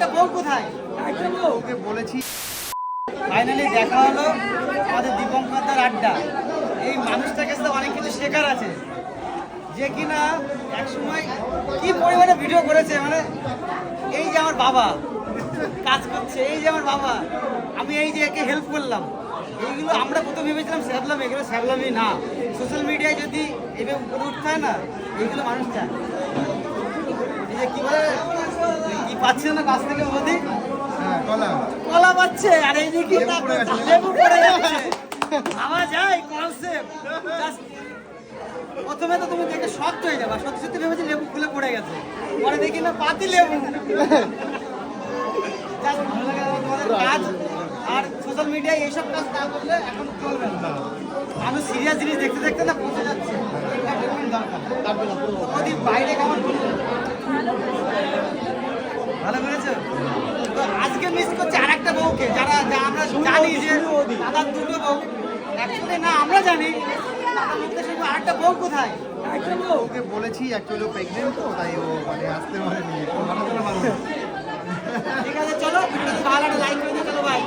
আরেকটা বউ কোথায়? ওকে বলেছি। ফাইনালি দেখা হলো আমাদের দীপঙ্করদার আড্ডা। এই মানুষটার কাছে অনেক কিছু শেখার আছে। যে কিনা একসময় কি পরিমাণে ভিডিও করেছে মানে এই যে আমার বাবা কাজ করছে, এই যে আমার বাবা, আমি এই যে একে হেল্প করলাম। এইগুলো আমরা প্রথম ভেবেছিলাম স্যাবলাম এগুলো স্যাবলামই না। সোশ্যাল মিডিয়ায় যদি এভাবে করে উঠতে হয় না, এইগুলো মানুষ চায় এই যে কি বলে কি পাচ্ছে না কাছ থেকে মোদি হ্যাঁ কলা কলা পাচ্ছে আর এই দিকে লেবু পড়ে গেছে। যাচ্ছে ভাবা যায় কনসেপ্ট প্রথমে তো তুমি দেখে শক্ত হয়ে যাবা। সত্যি সত্যি ভেবেছি লেবু খুলে পড়ে গেছে। পরে দেখি না পাতি লেবু। কাজ। আর সোশ্যাল মিডিয়ায় এইসব কাজ না করলে এখন চলবে না। আমি সিরিয়াস জিনিস দেখতে দেখতে না পৌঁছে যাচ্ছে। দরকার। বাইরে তো মিস করছে আর একটা বউকে। যারা আমরা জানি যে দাদার দুটো বউ অ্যাকচুয়ালি না, আমরা জানি আরেকটা বউ কোথায়? ওকে বলেছি অ্যাকচুয়ালি প্রেগনেন্ট তো, তাই ও মানে আসতে পারেনি।